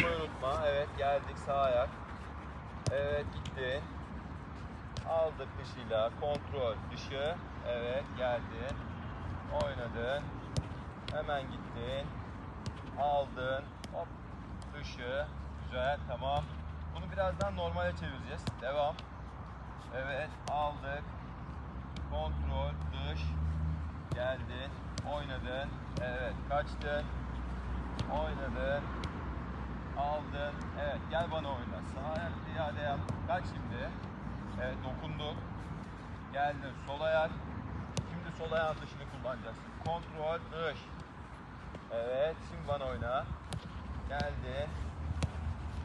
yapmayı unutma. Evet geldik sağ ayak. Evet gittin. Aldık dışıyla. Kontrol dışı. Evet geldin. Oynadın. Hemen gittin. Aldın. Hop dışı. Güzel tamam. Bunu birazdan normale çevireceğiz. Devam. Evet aldık. Kontrol dış. Geldin. Oynadın. Evet kaçtın. Oynadın. Gel bana oyna. Sağ ayak iade yap. Kaç şimdi. Evet dokunduk. Geldin sol ayak. Şimdi sol ayağın dışını kullanacaksın. Kontrol dış. Evet şimdi bana oyna. Geldin.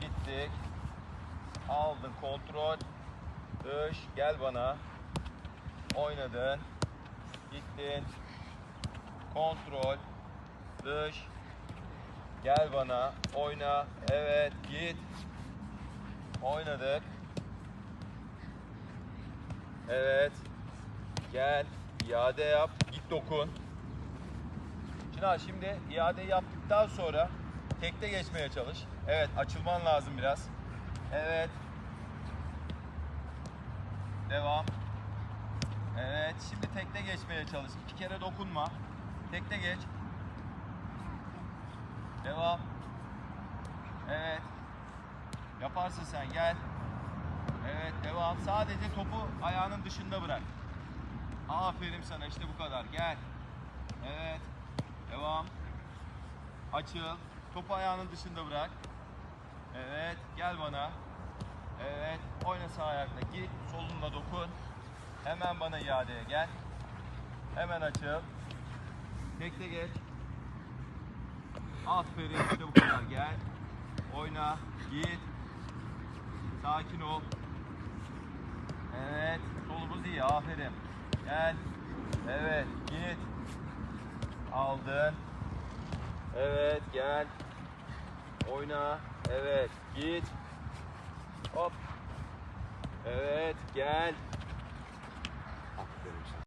Gittik. Aldın kontrol. Dış. Gel bana. Oynadın. Gittin. Kontrol. Dış. Gel bana. Oyna. Evet. Git. Oynadık. Evet. Gel. iade yap. Git dokun. Çınar şimdi iadeyi yaptıktan sonra tekte geçmeye çalış. Evet açılman lazım biraz. Evet. Devam. Evet şimdi tekte geçmeye çalış. İki kere dokunma. Tekte geç. Devam. Evet. Yaparsın sen gel. Evet devam. Sadece topu ayağının dışında bırak. Aferin sana işte bu kadar. Gel. Evet. Devam. Açıl. Topu ayağının dışında bırak. Evet. Gel bana. Evet. Oyna sağ ayakla. Git. Solunla dokun. Hemen bana iadeye gel. Hemen açıl. Tekte geç. Aferin işte bu kadar. Gel. Oyna. Git. Sakin ol. Evet. Solumuz iyi. Aferin. Gel. Evet. Git. Aldın. Evet. Gel. Oyna. Evet. Git. Hop. Evet. Gel.